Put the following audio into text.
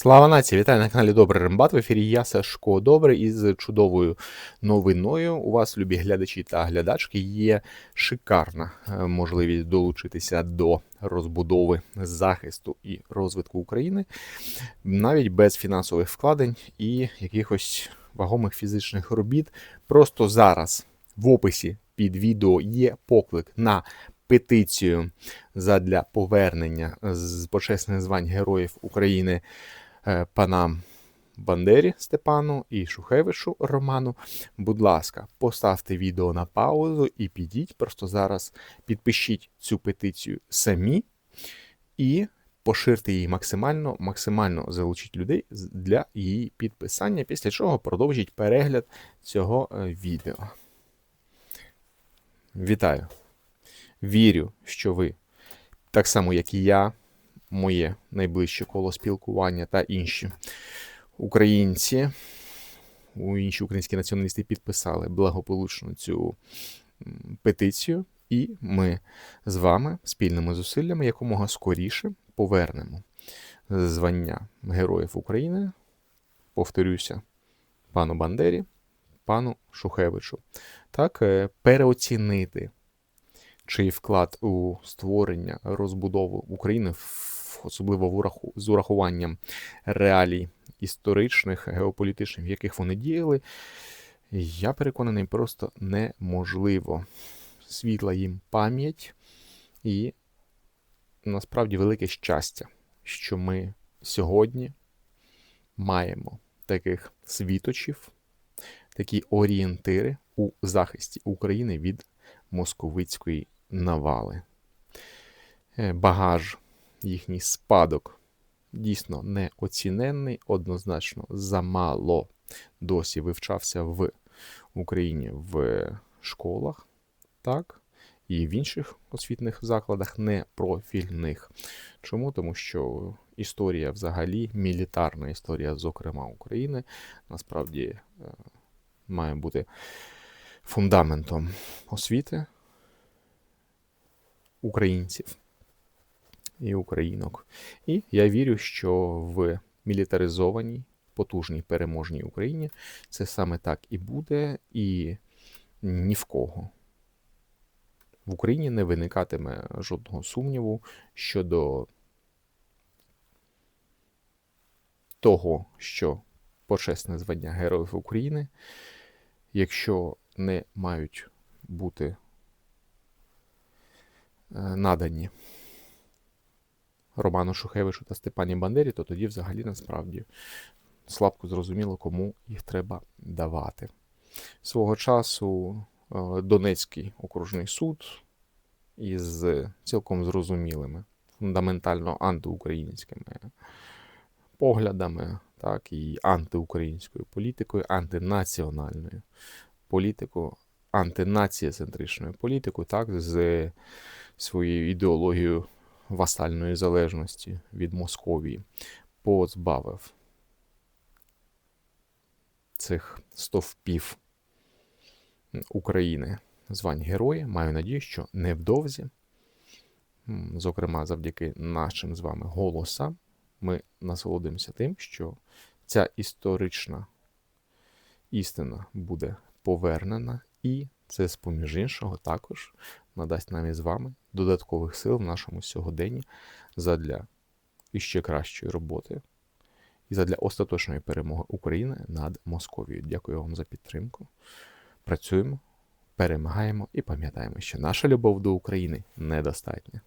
Слава нації! Вітаю на каналі Добрий Рембат. В ефірі я Сашко Добрий із чудовою новиною. У вас, любі глядачі та глядачки, є шикарна е, можливість долучитися до розбудови захисту і розвитку України навіть без фінансових вкладень і якихось вагомих фізичних робіт. Просто зараз в описі під відео є поклик на петицію задля повернення з почесних звань Героїв України панам Бандері Степану і Шухевичу Роману. Будь ласка, поставте відео на паузу і підіть. Просто зараз підпишіть цю петицію самі і поширте її максимально, максимально залучіть людей для її підписання, після чого продовжіть перегляд цього е, відео. Вітаю! Вірю, що ви, так само як і я, моє найближче коло спілкування та інші українці, інші українські націоналісти підписали благополучно цю петицію, і ми з вами спільними зусиллями якомога скоріше повернемо звання Героїв України. Повторюся, пану Бандері, пану Шухевичу. Так, е, переоцінити чий вклад у створення розбудову України, в- особливо в ураху, з урахуванням реалій історичних, геополітичних, в яких вони діяли, я переконаний, просто неможливо. Світла їм пам'ять і насправді велике щастя, що ми сьогодні маємо таких світочів, такі орієнтири у захисті України від московицької навали. Е, Багаж, їхній спадок дійсно неоціненний, однозначно замало досі вивчався в Україні в школах, так, і в інших освітних закладах непрофільних. Чому? Тому що історія взагалі, мілітарна історія, зокрема України, насправді е, має бути фундаментом освіти українців і українок. І я вірю, що в мілітаризованій, потужній переможній Україні це саме так і буде, і ні в кого. В Україні не виникатиме жодного сумніву щодо того, що почесне звання Героїв України, якщо не мають бути е, надані Роману Шухевичу та Степані Бандері, то тоді взагалі насправді слабко зрозуміло, кому їх треба давати. Свого часу е, Донецький окружний суд із цілком зрозумілими, фундаментально антиукраїнськими поглядами, так, і антиукраїнською політикою, антинаціональною політикою, антинацієцентричною політикою, так, з своєю ідеологією васальної залежності від Московії, позбавив цих стовпів України звань герої. Маю надію, що невдовзі, зокрема завдяки нашим з вами голосам, ми насолодимося тим, що ця історична істина буде повернена, і це, з поміж іншого, також надасть нам із вами додаткових сил в нашому сьогоденні задля іще кращої роботи і задля остаточної перемоги України над Московією. Дякую вам за підтримку. Працюємо, перемагаємо і пам'ятаємо, що наша любов до України недостатня.